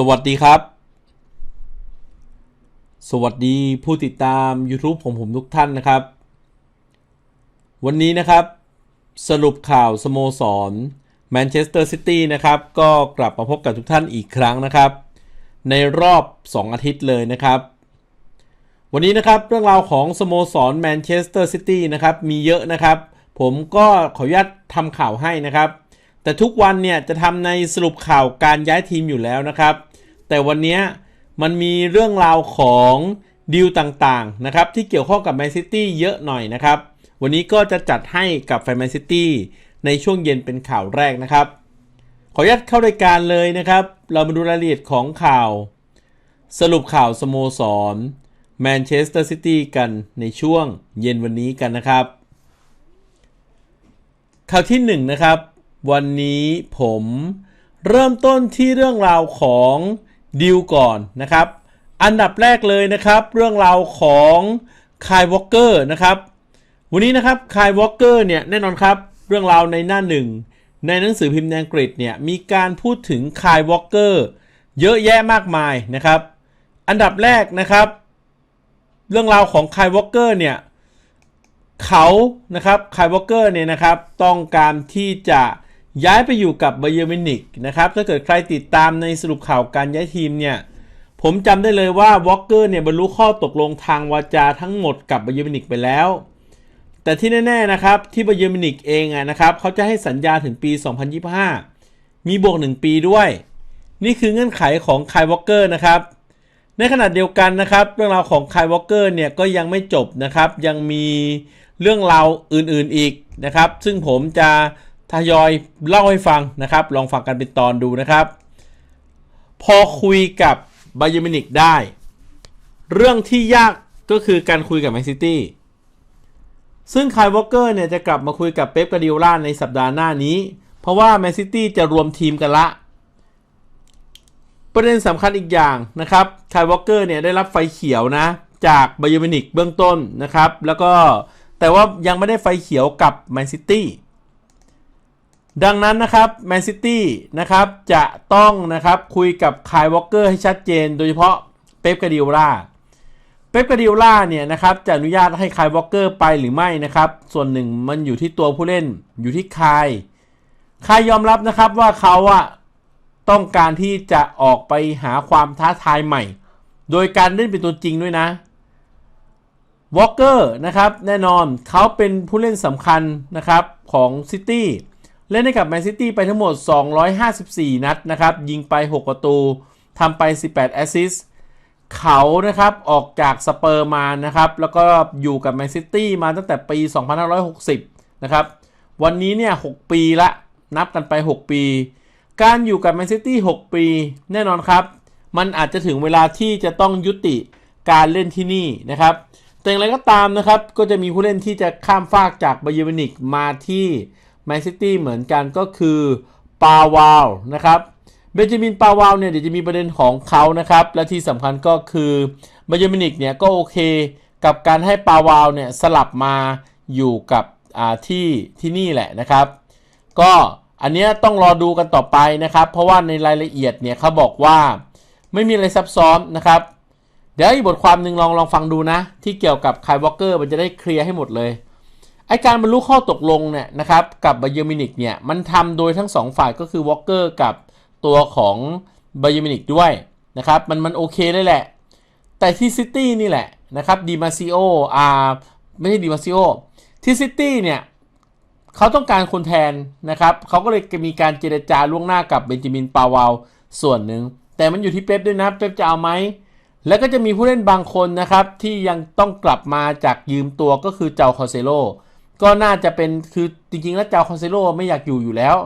สวัสดีครับ สวัสดีผู้ติดตาม YouTube ของผมทุกท่านนะครับ วันนี้นะครับ สรุปข่าวสโมสรแมนเชสเตอร์ซิตี้นะครับ ก็กลับมาพบกับทุกท่านอีกครั้งนะครับ ในรอบ 2 อาทิตย์เลยนะครับ วันนี้นะครับเรื่องราวของสโมสรแมนเชสเตอร์ซิตี้นะครับมีเยอะนะครับ ผมก็ขออนุญาตทำข่าวให้นะครับแต่ทุกวันเนี่ยจะทำในสรุปข่าวการย้ายทีมอยู่แล้วนะครับ แต่วันนี้มันมีเรื่องราวของดีลต่างๆนะครับที่เกี่ยวข้องกับแมนซิตี้เยอะหน่อยนะครับ วันนี้ก็จะจัดให้กับแฟนแมนซิตี้ในช่วงเย็นเป็นข่าวแรกนะครับ ขออนุญาตเข้ารายการเลยนะครับ เรามาดูรายละเอียดของข่าว สรุปข่าวสโมสรแมนเชสเตอร์ซิตี้กันในช่วงเย็นวันนี้กันนะครับ ข่าวที่1นนะครับ วันนี้ผมเริ่มต้นที่เรื่องราวของ ดิวก่อนนะครับ อันดับแรกเลยนะครับ เรื่องราวของคายวอลเกอร์นะครับวันนี้นะครับคายวอลเกอร์เนี่ยแน่นอนครับ เรื่องราวในหน้าหนึ่งในหนังสือพิมพ์ในอังกฤษเนี่ยมีการพูดถึงคายวอลเกอร์เยอะแยะมากมายนะครับ อันดับแรกนะครับ เรื่องราวของคายวอลเกอร์เนี่ยเขานะครับคายวอลเกอร์เนี่ยนะครับ ต้องการที่จะ ย้ายไปอยู่กับไบเยอร์มินิกนะครับถ้าเกิดใครติดตามในสรุปข่าวการย้ายทีมเนี่ยผมจำได้เลยว่าวอลเกอร์เนี่ยบรรลุข้อตกลงทางวาจาทั้งหมดกับไบเยอร์มินิกไปแล้ว แต่ที่แน่ๆนะครับที่ไบเยอร์มินิกเองนะครับเขาจะให้สัญญาถึงปี 2025 มีบวก 1 ปีด้วย นี่คือเงื่อนไขของคายวอลเกอร์นะครับในขณะเดียวกันนะครับ เรื่องราวของคายวอลเกอร์เนี่ยก็ยังไม่จบนะครับ ยังมีเรื่องราวอื่นๆอีกนะครับ ซึ่งผมจะ ทยอยเล่าให้ฟังนะครับ ลองฟังกันเป็นตอนดูนะครับ พอคุยกับไบเยมินิกได้ เรื่องที่ยากก็คือการคุยกับแมนซิตี้ซึ่งคายวอลเกอร์เนี่ยจะกลับมาคุยกับเป๊ปกาดิโอล่าในสัปดาห์หน้านี้ เพราะว่าแมนซิตี้จะรวมทีมกันละ ประเด็นสำคัญอีกอย่างนะครับคายวอลเกอร์เนี่ยได้รับไฟเขียวนะ จากไบเยมินิกเบื้องต้นนะครับ แล้วก็แต่ว่ายังไม่ได้ไฟเขียวกับแมนซิตี้ ดังนั้นนะครับแมนซิตี้นะครับจะต้องนะครับคุยกับคายวอลเกอร์ให้ชัดเจน โดยเฉพาะเป๊ปกาดิโอลาเป๊ปกาดิโอลาเนี่ยนะครับจะอนุญาตให้คายวอลเกอร์ไปหรือไม่นะครับ ส่วนหนึ่งมันอยู่ที่ตัวผู้เล่นอยู่ที่คายคายยอมรับนะครับว่าเขาอะต้องการที่จะออกไปหาความท้าทายใหม่ โดยการเล่นเป็นตัวจริงด้วยนะวอลเกอร์นะครับแน่นอนเขาเป็นผู้เล่นสำคัญนะครับของซิตี้ เล่นให้กับแมนซิตี้ไปทั้งหมด 254 นัดนะครับ ยิงไป 6 ประตูทำไป 18 แอสซิสต์เขานะครับออกจากสเปอร์มานะครับ แล้วก็อยู่กับแมนซิตี้มาตั้งแต่ปี 2560 นะครับ วันนี้เนี่ย 6 ปีละ นับกันไป 6 ปี การอยู่กับแมนซิตี้ 6 ปี แน่นอนครับ มันอาจจะถึงเวลาที่จะต้องยุติการเล่นที่นี่นะครับ แต่อย่างไรก็ตามนะครับ ก็จะมีผู้เล่นที่จะข้ามฟากจากบาเยอร์นิกมาที่ แมนซิตี้เหมือนกันก็คือปาวาวนะครับเบนจามินปาวาวเนี่ยเดี๋ยวจะมีประเด็นของเขานะครับ และที่สำคัญก็คือเบนจามินิกเนี่ยก็โอเคกับการให้ปาวาวเนี่ยสลับมาอยู่กับที่ที่นี่แหละนะครับ ก็อันนี้ต้องรอดูกันต่อไปนะครับ เพราะว่าในรายละเอียดเนี่ยเขาบอกว่าไม่มีอะไรซับซ้อนนะครับ เดี๋ยวอีกบทความหนึ่งลองลองฟังดูนะ ที่เกี่ยวกับคายวอลเกอร์มันจะได้เคลียร์ให้หมดเลย ไอการบรรลุข้อตกลงเนี่ยนะครับกับบเยอร์มินิกเนี่ยมันทำโดยทั้ง 2 ฝ่ายก็คือวอลเกอร์กับตัวของบเยอร์มินิกด้วยนะครับมันมันโอเคเลยแหละ แต่ที่ซิตี้นี่แหละนะครับดีมาซิโออาไม่ใช่ดีมาซิโอที่ซิตี้เนี่ยเขาต้องการคนแทนนะครับเขาก็เลยมีการเจรจาล่วงหน้ากับเบนจามินปาวาวส่วนหนึ่ง แต่มันอยู่ที่เป๊ปด้วยนะเป๊ปจะเอาไหมแล้วก็จะมีผู้เล่นบางคนนะครับที่ยังต้องกลับมาจากยืมตัวก็คือเจ้าคอเซโล ก็น่าจะเป็นคือจริงๆแล้วเจ้าคอนเซโลไม่อยากอยู่อยู่แล้ว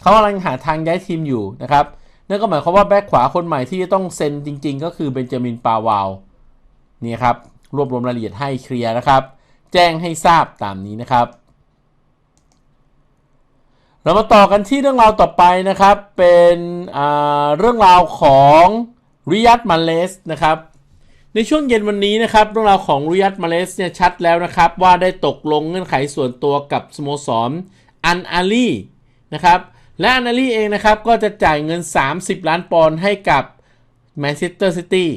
เขากำลังหาทางย้ายทีมอยู่นะครับนั่นก็หมายความว่าแบ็คขวาคนใหม่ที่จะต้องเซ็นจริง ๆ ก็คือเบนจามินปาวาวนี่ครับรวบรวมรายละเอียดให้เคลียร์นะครับ แจ้งให้ทราบตามนี้นะครับ เรามาต่อกันที่เรื่องราวต่อไปนะครับ เป็นเรื่องราวของริยัตมาเลสนะครับ ในช่วงเย็นวันนี้นะครับเรื่องราวของริยัตมาเลสเนี่ยชัดแล้วนะครับว่าได้ตกลงเงื่อนไขส่วนตัวกับสโมสรอันอาลีนะครับและอันอาลีเองนะครับก็จะจ่ายเงิน 30 ล้านปอนด์ให้กับแมนเชสเตอร์ซิตี้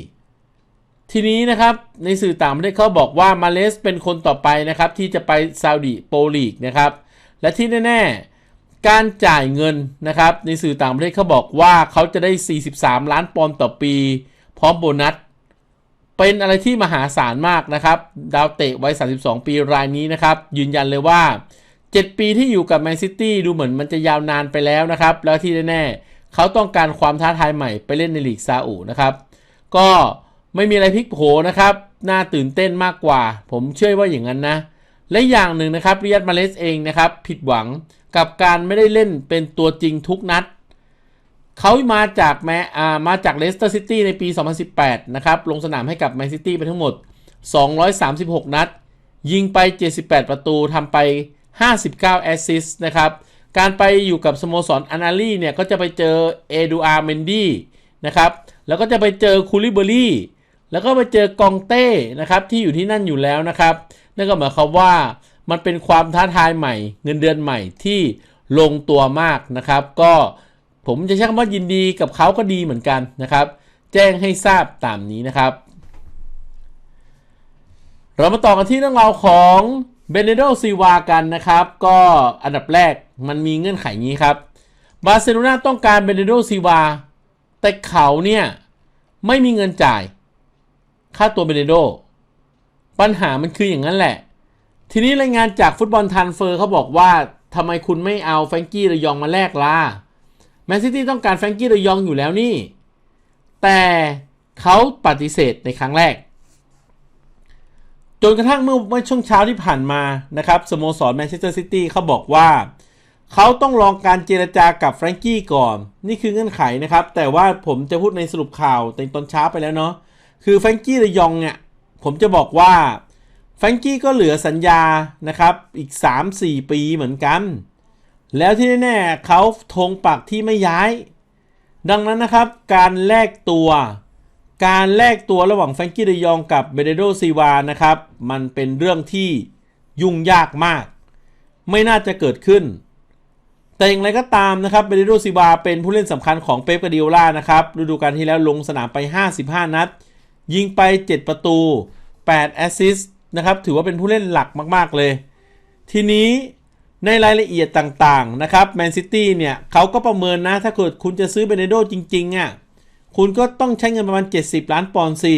ทีนี้นะครับในสื่อต่างประเทศเขาบอกว่ามาเลสเป็นคนต่อไปนะครับที่จะไปซาอุดีโปรลีกนะครับและที่แน่ๆการจ่ายเงินนะครับในสื่อต่างประเทศเขาบอกว่าเขาจะได้ 43 ล้านปอนด์ต่อปี พร้อมโบนัส เป็นอะไรที่มหาศาลมากนะครับ ดาวเตะวัย 32 ปีรายนี้นะครับ ยืนยันเลยว่า 7 ปีที่อยู่กับแมนซิตี้ดูเหมือนมันจะยาวนานไปแล้วนะครับ แล้วที่แน่ๆเขาต้องการความท้าทายใหม่ไปเล่นในลีกซาอุนะครับ ก็ไม่มีอะไรพลิกโผนะครับน่าตื่นเต้นมากกว่า ผมเชื่อว่าอย่างนั้นนะ และอย่างหนึ่งนะครับเรียดมาเลสเองนะครับ ผิดหวังกับการไม่ได้เล่นเป็นตัวจริงทุกนัด เขามาจากแมมาจากเลสเตอร์ซิตี้ในปี 2018 นะครับ ลงสนามให้กับแมนซิตี้ไปทั้งหมด 236 นัด ยิงไป 78 ประตูทำไป 59 แอสซิสต์นะครับ การไปอยู่กับสโมสรอานาลีเนี่ย ก็จะไปเจอเอดูอาร์เมนดี้นะครับ แล้วก็จะไปเจอคูลิเบอรี่ แล้วก็ไปเจอกองเต้นะครับ ที่อยู่ที่นั่นอยู่แล้วนะครับ นั่นก็หมายความว่ามันเป็นความท้าทายใหม่ เงินเดือนใหม่ที่ลงตัวมากนะครับ ก็ ผมจะใช้คำว่ายินดีกับเขาก็ดีเหมือนกันนะครับ แจ้งให้ทราบตามนี้นะครับ เรามาต่อกันที่เรื่องราวของเบเนโดซีวากันนะครับ ก็อันดับแรกมันมีเงื่อนไขนี้ครับบาร์เซโลนาต้องการเบเนโดซีวาแต่เขาเนี่ยไม่มีเงินจ่าย ค่าตัวเบเนโด ปัญหามันคืออย่างนั้นแหละ ทีนี้รายงานจากฟุตบอลทันเฟอร์เขาบอกว่าทำไมคุณไม่เอาแฟรงกี้ระยองมาแลกล่ะ นซิตี้ต้องการแฟรงกี้ระยองอยู่แล้วนี่ แต่เขาปฏิเสธในครั้งแรก จนกระทั่งเมื่อเมื่อช่วงเช้าที่ผ่านมานะครับสโมสรแมนเชสเตอร์ซิตี้เขาบอกว่า เขาต้องลองการเจรจากับแฟรงกี้ก่อน นี่คือเงื่อนไขนะครับ แต่ว่าผมจะพูดในสรุปข่าวในตอนเช้าไปแล้วเนาะคือแฟรงกี้ระยองเนี่ยผมจะบอกว่าแฟรงกี้ก็เหลือสัญญานะครับอีก 3-4 ปีเหมือนกัน แล้วที่แน่ๆเขาธงปักที่ไม่ย้าย ดังนั้นนะครับ การแลกตัว การแลกตัวระหว่างแฟรงกี้เดยองกับเบเดโดซีวานะครับ มันเป็นเรื่องที่ยุ่งยากมาก ไม่น่าจะเกิดขึ้น แต่อย่างไรก็ตามนะครับเบเดโดซีวาเป็นผู้เล่นสำคัญของเป๊ปกาดิโอล่านะครับฤดูกาลที่แล้วลงสนามไป 55 นัด ยิงไป 7 ประตู 8 แอสซิสต์นะครับ ถือว่าเป็นผู้เล่นหลักมาก ๆ เลย ทีนี้ ในรายละเอียดต่างๆนะครับแมนซิตี้เนี่ยเขาก็ประเมินนะถ้าเกิดคุณจะซื้อเบเนโดจริงๆอะคุณก็ต้องใช้เงินประมาณ 70 ล้านปอนด์สิ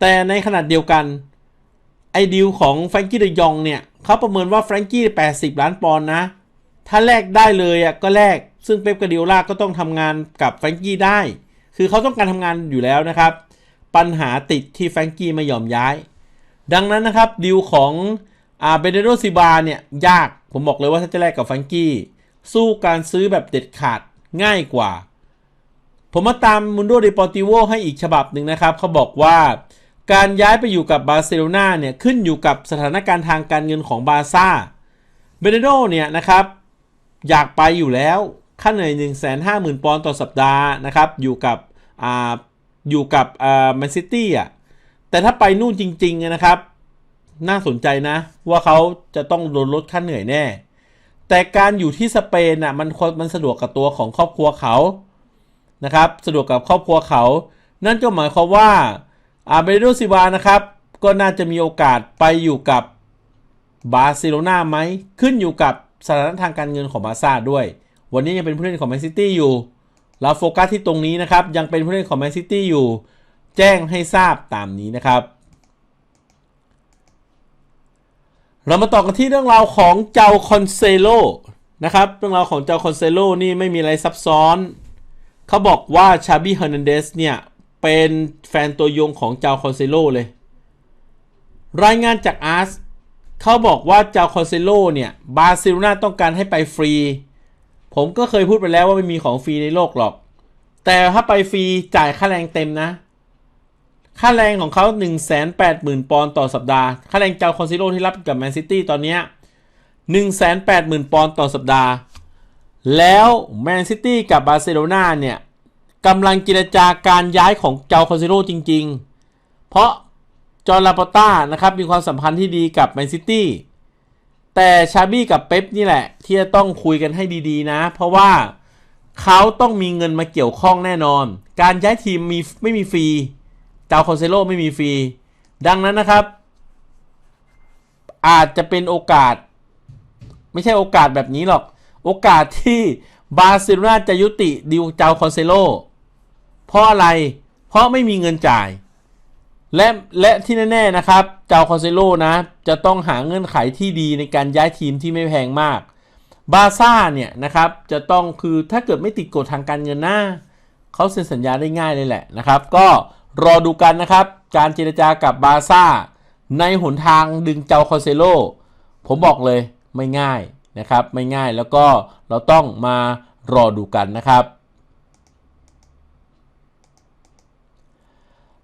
แต่ในขนาดเดียวกัน ไอ้ดีลของแฟรงกี้เดยองเนี่ยเขาประเมินว่าแฟรงกี้ 80 ล้านปอนด์นะ ถ้าแลกได้เลยอะก็แลกซึ่งเป๊ปกาดิโอล่าก็ต้องทำงานกับแฟรงกี้ได้ คือเขาต้องการทำงานอยู่แล้วนะครับ ปัญหาติดที่แฟรงกี้ไม่ยอมย้าย ดังนั้นนะครับดีลของ อาเบเดโดซิบาเนี่ยยากผมบอกเลยว่าถ้าจะแลกกับฟรงกี้สู้การซื้อแบบเด็ดขาดง่ายกว่า ผมมาตามมุนโดเดปอร์ติโวให้อีกฉบับหนึ่งนะครับ เขาบอกว่า การย้ายไปอยู่กับบาร์เซโลนาเนี่ยขึ้นอยู่กับสถานการณ์ทางการเงินของบาร์ซ่าเบเดโดเนี่ยนะครับ อยากไปอยู่แล้วค่าเหนื่อย 1 5 0 0 0 0 ปอนด์ต่อสัปดาห์นะครับ อยู่กับอ่าอยู่กับอ่าแมนซิตี้อะแต่ถ้าไปนู่นจริง ๆ นะครับ น่าสนใจนะ ว่าเขาจะต้องโดนลดค่าเหนื่อยแน่ แต่การอยู่ที่สเปนอะมันมันสะดวกกับตัวของครอบครัวเขานะครับสะดวกกับครอบครัวเขา นั่นก็หมายความว่าอาเบโดซิวานะครับก็น่าจะมีโอกาสไปอยู่กับบาร์เซโลนาไหมขึ้นอยู่กับสถานะทางการเงินของบาซ่าด้วย วันนี้ยังเป็นผู้เล่นของแมนซิตี้อยู่ เราโฟกัสที่ตรงนี้นะครับ ยังเป็นผู้เล่นของแมนซิตี้อยู่ แจ้งให้ทราบตามนี้นะครับ เรามาต่อกันที่เรื่องราวของเจ้าคอนเซโลนะครับ เรื่องราวของเจ้าคอนเซโลนี่ไม่มีอะไรซับซ้อน เขาบอกว่าชาบีเฮอร์นันเดสเนี่ย เป็นแฟนตัวยงของเจ้าคอนเซโลเลย รายงานจากอาร์สเขาบอกว่าเจ้าคอนเซโลเนี่ยบาร์เซโลนาต้องการให้ไปฟรี ผมก็เคยพูดไปแล้วว่าไม่มีของฟรีในโลกหรอก แต่ถ้าไปฟรีจ่ายค่าแรงเต็มนะ ค่าแรงของเขา 1 8 0 0 0 0 ปอนด์ต่อสัปดาห์ ค่าแรงเจ้าคอนซิโลที่รับกับแมนซิตี้ตอนนี้ 1 8 0 0 0 0 ปอนด์ต่อสัปดาห์ แล้วแมนซิตี้กับบาร์เซโลนาเนี่ยกำลังเจรจาการย้ายของเจ้าคอนซิโลจริง ๆ เพราะจอร์ลาปต้านะครับมีความสัมพันธ์ที่ดีกับแมนซิตี้ แต่ชาบี้กับเป๊ปนี่แหละ ที่จะต้องคุยกันให้ดีๆนะ เพราะว่าเขาต้องมีเงินมาเกี่ยวข้องแน่นอน การย้ายทีมมีไม่มีฟรี เจ้าคอนเซโลไม่มีฟรี ดังนั้นนะครับ อาจจะเป็นโอกาส ไม่ใช่โอกาสแบบนี้หรอก โอกาสที่บาร์เซโลนาจะยุติดิวเจ้าคอนเซโลเพราะอะไร เพราะไม่มีเงินจ่าย และและที่แน่ ๆ นะครับ เจ้าคอนเซโลนะ จะต้องหาเงื่อนไขที่ดีในการย้ายทีมที่ไม่แพงมากบาซ่าเนี่ยนะครับจะต้องคือถ้าเกิดไม่ติดกฎทางการเงินหน้าเขาเซ็นสัญญาได้ง่ายเลยแหละนะครับ ก็ รอดูกันนะครับ การเจรจากับบาซ่า ในหนทางดึงเจ้าคอนเซโล ผมบอกเลยไม่ง่ายนะครับ ไม่ง่ายแล้วก็เราต้องมารอดูกันนะครับ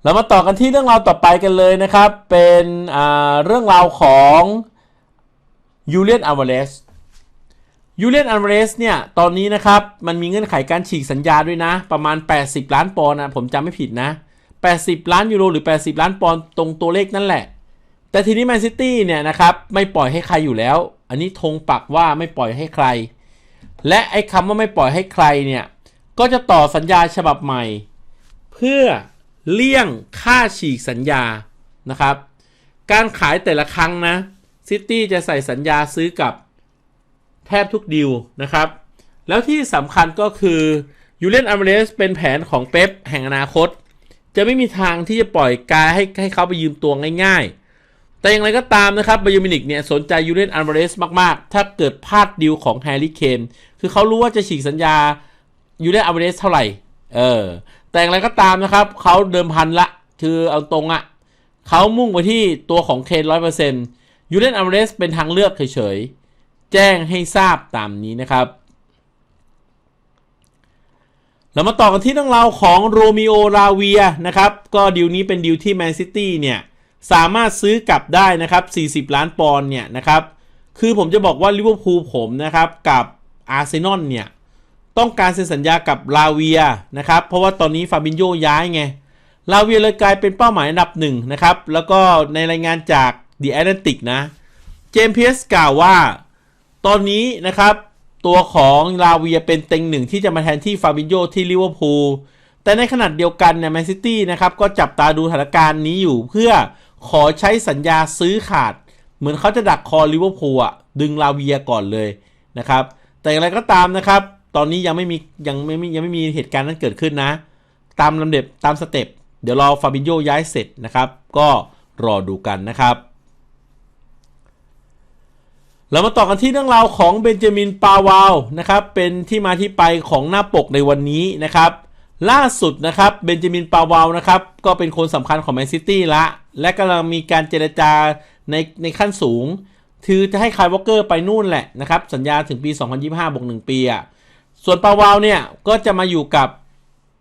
เรามาต่อกันที่เรื่องราวต่อไปกันเลยนะครับ เป็นเรื่องราวของยูเลียนอัลวาเรสยูเลียนอัลวาเรสเนี่ยตอนนี้นะครับ มันมีเงื่อนไขการฉีกสัญญาด้วยนะ ประมาณ 80 ล้านปอนด์นะผมจำไม่ผิดนะ 80 ล้านยูโรหรือ 80 ล้านปอนด์ตรงตัวเลขนั่นแหละ แต่ทีนี้แมนซิตี้เนี่ยนะครับไม่ปล่อยให้ใครอยู่แล้ว อันนี้ธงปักว่าไม่ปล่อยให้ใคร และไอ้คำว่าไม่ปล่อยให้ใครเนี่ยก็จะต่อสัญญาฉบับใหม่ เพื่อเลี่ยงค่าฉีกสัญญานะครับ การขายแต่ละครั้งนะซิตี้จะใส่สัญญาซื้อกับแทบทุกดีลนะครับ แล้วที่สำคัญก็คือยูเลนอัมเรสเป็นแผนของเป๊ปแห่งอนาคต จะไม่มีทางที่จะปล่อยกายให้ให้เขาไปยืมตัวง่ายๆ แต่อย่างไรก็ตามนะครับบายูมินิกเนี่ยสนใจยูเลนอัมเบรสมากๆ ถ้าเกิดพลาดดีลของแฮร์รี่เคน คือเขารู้ว่าจะฉีกสัญญายูเลนอัมเบรสเท่าไหร่ เออ แต่อย่างไรก็ตามนะครับเขาเดิมพันละ คือเอาตรงอะ่ะเขามุ่งไปที่ตัวของเคนร้อยเปอร์เซ็นต์ยูเลนอัมเบรสเป็นทางเลือกเฉยๆ แจ้งให้ทราบตามนี้นะครับ เรามาต่อกันที่เรื่องราวของโรมิโอราเวียนะครับ ก็ดีลนี้เป็นดีลที่แมนซิตี้เนี่ย สามารถซื้อกลับได้นะครับ 40 ล้านปอนด์เนี่ยนะครับ คือผมจะบอกว่าลิเวอร์พูลผมนะครับ กับอาร์เซนอลเนี่ย ต้องการเซ็นสัญญากับลาเวียนะครับ เพราะว่าตอนนี้ฟาบินโยย้ายไง ลาเวียเลยกลายเป็นเป้าหมายอันดับหนึ่งนะครับ แล้วก็ในรายงานจาก The Atlantic นะ เจมส์เพียสกล่าวว่า ตอนนี้นะครับ ตัวของลาเวียเป็นเต็งหนึ่งที่จะมาแทนที่ฟาบินโยที่ลิเวอร์พูลแต่ในขณะเดียวกันเนี่ยแมนซิตี้นะครับก็จับตาดูสถานการณ์นี้อยู่เพื่อขอใช้สัญญาซื้อขาด เหมือนเขาจะดักคอลิเวอร์พูลอะดึงลาเวียก่อนเลยนะครับ แต่อย่างไรก็ตามนะครับ ตอนนี้ยังไม่มียังไม่มียังไม่มีเหตุการณ์นั้นเกิดขึ้นนะ ตามลำเดับตามสเต็ปเดี๋ยวรอฟาบินโยย้ายเสร็จนะครับ ก็รอดูกันนะครับ เรามาต่อกันที่เรื่องราวของเบนจามินปาวาวนะครับเป็นที่มาที่ไปของหน้าปกในวันนี้นะครับ ล่าสุดนะครับเบนจามินปาวาวนะครับก็เป็นคนสำคัญของแมนซิตี้ละ และกำลังมีการเจรจาในในขั้นสูง คือจะให้คายวอลเกอร์ไปนู่นแหละนะครับ สัญญาถึงปี 2025บวก1ปีอะส่วนปาวาวเนี่ยก็จะมาอยู่กับ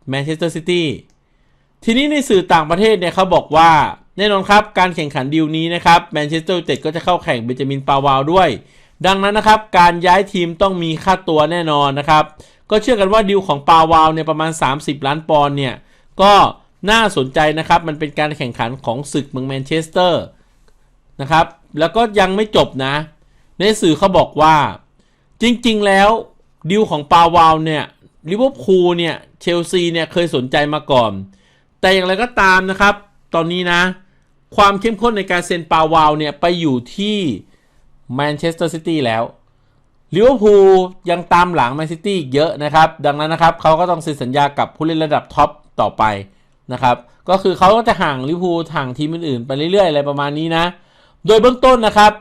แมนเชสเตอร์ซิตี้ทีนี้ในสื่อต่างประเทศเนี่ยเขาบอกว่า แน่นอนครับการแข่งขันดีลนี้นะครับแมนเชสเตอร์ยูไนเต็ดก็จะเข้าแข่งเบนจามินปาวาวด้วย ดังนั้นนะครับการย้ายทีมต้องมีค่าตัวแน่นอนนะครับก็เชื่อกันว่าดีลของปาวาวเนี่ยประมาณ 30 ล้านปอนด์เนี่ยก็น่าสนใจนะครับมันเป็นการแข่งขันของศึกเมืองแมนเชสเตอร์นะครับแล้วก็ยังไม่จบนะ ในสื่อเขาบอกว่า จริงๆแล้วดิวของปาวาวเนี่ยลิเวอร์พูลเนี่ยเชลซีเนี่ยเคยสนใจมาก่อน แต่อย่างไรก็ตามนะครับ ตอนนี้นะ ความเข้มข้นในการเซ็นปาวาวเนี่ย ไปอยู่ที่แมนเชสเตอร์ซิตี้แล้วลิเวอร์พูลยังตามหลังแมนซิตี้เยอะนะครับ ดังนั้นนะครับเขาก็ต้องเซ็นสัญญากับผู้เล่นระดับท็อปต่อไปนะครับ ก็คือเขาก็จะห่างลิเวอร์พูลห่างทีมอื่นๆไปเรื่อยๆอะไรประมาณนี้นะ โดยเบื้องต้นนะครับ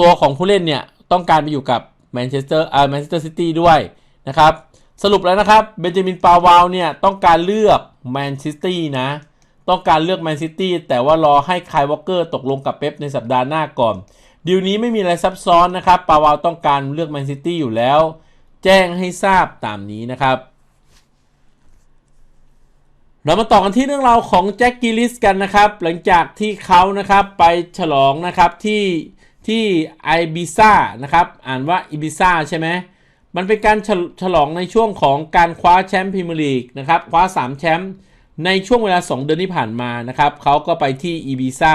ตัวของผู้เล่นเนี่ยต้องการไปอยู่กับแมนเชสเตอร์อ่าแมนเชสเตอร์ซิตี้ด้วยนะครับ สรุปแล้วนะครับเบนจามินปาวาวเนี่ยต้องการเลือกแมนซิตี้นะ ต้องการเลือกแมนซิตี้แต่ว่ารอให้คายวอลเกอร์ตกลงกับเป๊ปในสัปดาห์หน้าก่อนดีลนี้ไม่มีอะไรซับซ้อนนะครับ ปาวาวต้องการเลือกแมนซิตี้อยู่แล้ว แจ้งให้ทราบตามนี้นะครับ เรามาต่อกันที่เรื่องราวของแจ็คกิลิสกันนะครับ หลังจากที่เขานะครับไปฉลองนะครับที่ที่ไอบิซ่านะครับ อ่านว่าอิบิซ่าใช่ไหมมันเป็นการฉฉลองในช่วงของการคว้าแชมป์พรีเมียร์ลีกนะครับ คว้า 3 แชมป์ ในช่วงเวลา 2 เดือนที่ผ่านมานะครับเขาก็ไปที่อีบิซ่า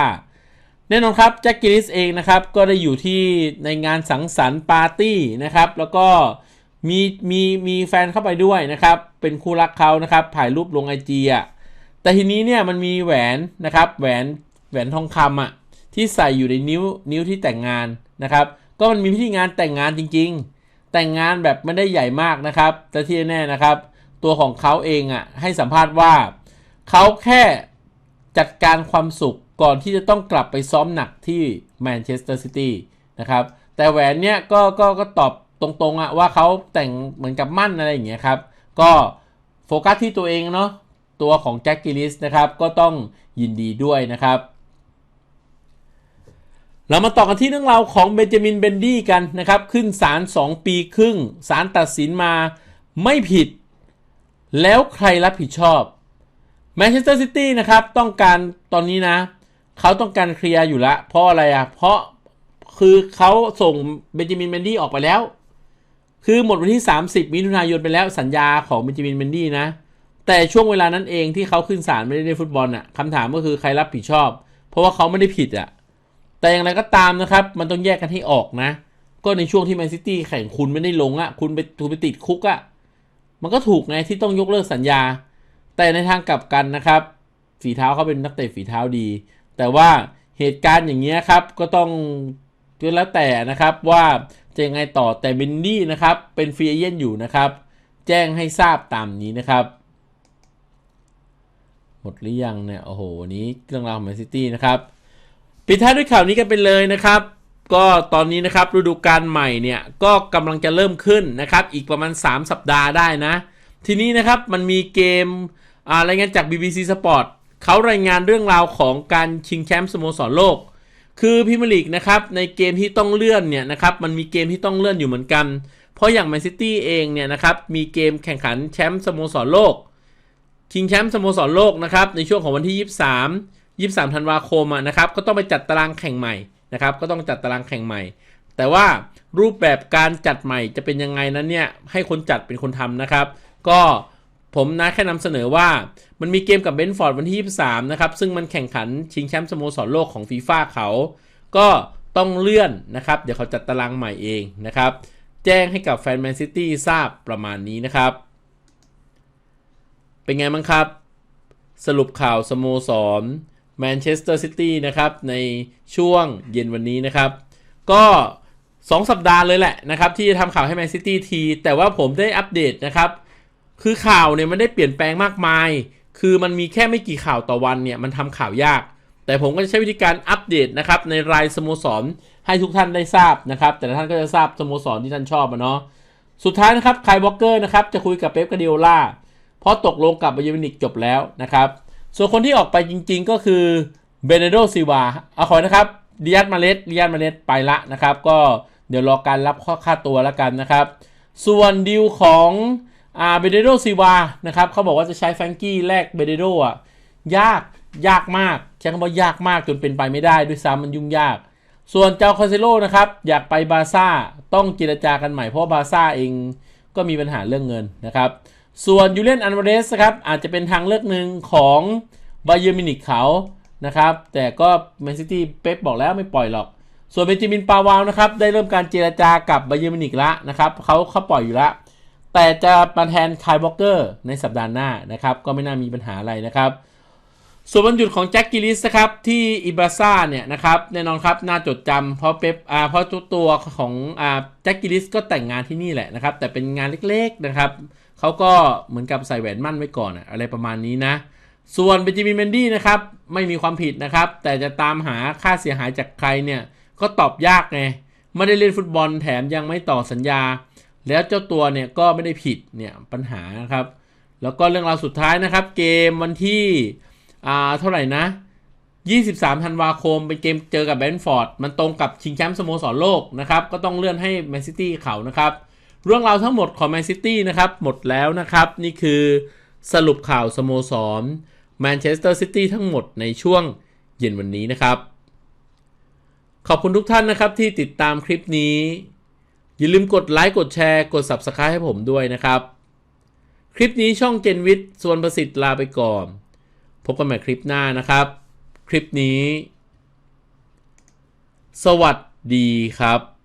แน่นอนครับแจ็คกิลิสเองนะครับก็ได้อยู่ที่ในงานสังสรรค์ปาร์ตี้นะครับแล้วก็มีมีมีแฟนเข้าไปด้วยนะครับเป็นคู่รักเขานะครับถ่ายรูปลงไอจีอะแต่ทีนี้เนี่ยมันมีแหวนนะครับแหวนแหวนทองคำอะที่ใส่อยู่ในนิ้วนิ้วที่แต่งงานนะครับ ก็มันมีพิธีงานแต่งงานจริง ๆ แต่งงานแบบไม่ได้ใหญ่มากนะครับ แต่ที่แน่นะครับ ตัวของเขาเองอะให้สัมภาษณ์ว่า เขาแค่จัดการความสุขก่อนที่จะต้องกลับไปซ้อมหนักที่แมนเชสเตอร์ซิตี้นะครับ แต่แหวนเนี้ยก็ก็ก็ตอบตรงๆอะว่าเขาแต่งเหมือนกับมั่นอะไรอย่างเงี้ยครับ ก็โฟกัสที่ตัวเองเนาะตัวของแจ็คกิลิสนะครับก็ต้องยินดีด้วยนะครับ เรามาต่อกันที่เรื่องราวของเบนจามินเบนดี้กันนะครับ ขึ้นศาล2 ปีครึ่งศาลตัดสินมาไม่ผิด แล้วใครรับผิดชอบ แมนเชสเตอร์ซิตี้นะครับต้องการตอนนี้นะ เขาต้องการเคลียร์อยู่ละ เพราะอะไรอะ เพราะคือเขาส่งเบนจามินเบนดี้ออกไปแล้ว คือหมดวันที่ 30 มิถุนายนไปแล้วสัญญาของเบนจามินเบนดี้นะ แต่ช่วงเวลานั้นเองที่เขาขึ้นศาลไม่ได้เล่นฟุตบอลอะคำถามก็คือใครรับผิดชอบ เพราะว่าเขาไม่ได้ผิดอะ แต่อย่างไรก็ตามนะครับ มันต้องแยกกันให้ออกนะ ก็ในช่วงที่แมนซิตี้แข่งคุณไม่ได้ลงอะ คุณไปถูกไปติดคุกอะ มันก็ถูกไงที่ต้องยกเลิกสัญญา แต่ในทางกลับกันนะครับ ฝีเท้าเขาเป็นนักเตะฝีเท้าดี แต่ว่าเหตุการณ์อย่างเงี้ยครับก็ต้องก็แล้วแต่นะครับว่าจะยังไงต่อแต่เบนดี้นะครับเป็นฟรีเอเจนต์อยู่นะครับ แจ้งให้ทราบตามนี้นะครับ หมดหรือยังเนี่ยโอ้โหนี้เรื่องราวของแมนซิตี้นะครับปิดท้ายด้วยข่าวนี้กันไปเลยนะครับ ก็ตอนนี้นะครับฤดูกาลใหม่เนี่ยก็กำลังจะเริ่มขึ้นนะครับ อีกประมาณ 3 สัปดาห์ได้นะ ทีนี้นะครับมันมีเกม อะไรายงานจาก BBC Sport เขารายงานเรื่องราวของการชิงแชมป์สโมสรโลก คือพิมลิกนะครับในเกมที่ต้องเลื่อนเนี่ยนะครับมันมีเกมที่ต้องเลื่อนอยู่เหมือนกัน เพราะอย่างแมนซิตี้เองเนี่ยนะครับมีเกมแข่งขันแชมป์สโมสรโลกชิงแชมป์สโมสรโลกนะครับในช่วงของวันที่ 23 23ธันวาคมนะครับก็ต้องไปจัดตารางแข่งใหม่นะครับก็ต้องจัดตารางแข่งใหม่ แต่ว่ารูปแบบการจัดใหม่จะเป็นยังไงนั้นเนี่ยให้คนจัดเป็นคนทำนะครับ ก็ ผมนะแค่นำเสนอว่ามันมีเกมกับเบนฟอร์ดวันที่ 23 นะครับ ซึ่งมันแข่งขันชิงแชมป์สโมสรโลกของฟีฟ่าเขา ก็ต้องเลื่อนนะครับ เดี๋ยวเขาจัดตารางใหม่เองนะครับ แจ้งให้กับแฟนแมนซิตี้ทราบประมาณนี้นะครับ เป็นไงบ้างครับ สรุปข่าวสโมสรแมนเชสเตอร์ซิตี้นะครับ ในช่วงเย็นวันนี้นะครับ ก็2 สัปดาห์เลยแหละนะครับ ที่จะทำข่าวให้แมนซิตี้ที แต่ว่าผมได้อัปเดตนะครับ คือข่าวเนี่ยมันได้เปลี่ยนแปลงมากมาย คือมันมีแค่ไม่กี่ข่าวต่อวันเนี่ยมันทำข่าวยาก แต่ผมก็จะใช้วิธีการอัปเดตนะครับในรายสโมสรให้ทุกท่านได้ทราบนะครับ แต่ละท่านก็จะทราบสโมสรที่ท่านชอบอะเนาะ สุดท้ายนะครับคายวอลเกอร์นะครับจะคุยกับเป๊ปกาเดียล่าเพราะตกลงกับบาเยอร์มินิกจบแล้วนะครับ ส่วนคนที่ออกไปจริงๆก็คือเบเนโดซิวาเอาขอนะครับดิยัตมาเลสดิยัตมาเลสไปละนะครับ ก็เดี๋ยวรอการรับข้อค่าตัวแล้วกันนะครับ ส่วนดีลของ อ่าเบเดโดซิวานะครับเขาบอกว่าจะใช้แฟงกี้แลกเบเดโดอะยากยากมากใช้คำว่ายากมากจนเป็นไปไม่ได้ด้วยซ้ำมันยุ่งยาก ส่วนเจ้าคาเซโลนะครับอยากไปบาซ่าต้องเจรจากันใหม่เพราะบาซ่าเองก็มีปัญหาเรื่องเงินนะครับส่วนยูเลียนอันวาเรสครับอาจจะเป็นทางเลือกหนึ่งของบาเยอร์มินิกเขานะครับแต่ก็แมนซิตี้เป๊ปบอกแล้วไม่ปล่อยหรอกส่วนเบนจามินปาวาวนะครับได้เริ่มการเจรจากับบาเยอร์มินิกแล้วนะครับเขาเขาปล่อยอยู่แล้ว แต่จะมาแทนคายวอลเกอร์ในสัปดาห์หน้านะครับ ก็ไม่น่ามีปัญหาอะไรนะครับ ส่วนวันหยุดของแจ็คกิลิสนะครับที่อิบาซ่าเนี่ยนะครับแน่นอนครับน่าจดจำเพราะเป๊ปอ่าเพราะตัวของอ่าแจ็คกิลิสก็แต่งงานที่นี่แหละนะครับ แต่เป็นงานเล็กๆนะครับเขาก็เหมือนกับใส่แหวนมั่นไว้ก่อนอะอะไรประมาณนี้นะส่วนเบนจามินเมนดี้นะครับไม่มีความผิดนะครับ แต่จะตามหาค่าเสียหายจากใครเนี่ยก็ตอบยากไงไม่ได้เล่นฟุตบอลแถมยังไม่ต่อสัญญา แล้วเจ้าตัวเนี่ยก็ไม่ได้ผิดเนี่ยปัญหานะครับ แล้วก็เรื่องราวสุดท้ายนะครับ เกมวันที่อ่าเท่าไหร่นะ 23ธันวาคมเป็นเกมเจอกับแบนฟอร์ดมันตรงกับชิงแชมป์สโมสรโลกนะครับ ก็ต้องเลื่อนให้แมนซิตี้เขานะครับ เรื่องราวทั้งหมดของแมนซิตี้นะครับ หมดแล้วนะครับ นี่คือสรุปข่าวสโมสรแมนเชสเตอร์ซิตี้ทั้งหมดในช่วงเย็นวันนี้นะครับ ขอบคุณทุกท่านนะครับที่ติดตามคลิปนี้ อย่าลืมกดไลค์กดแชร์กด Subscribe ให้ผมด้วยนะครับ คลิปนี้ช่องเจนวิทย์ส่วนประสิทธิ์ลาไปก่อน พบกันใหม่คลิปหน้านะครับ คลิปนี้ สวัสดีครับ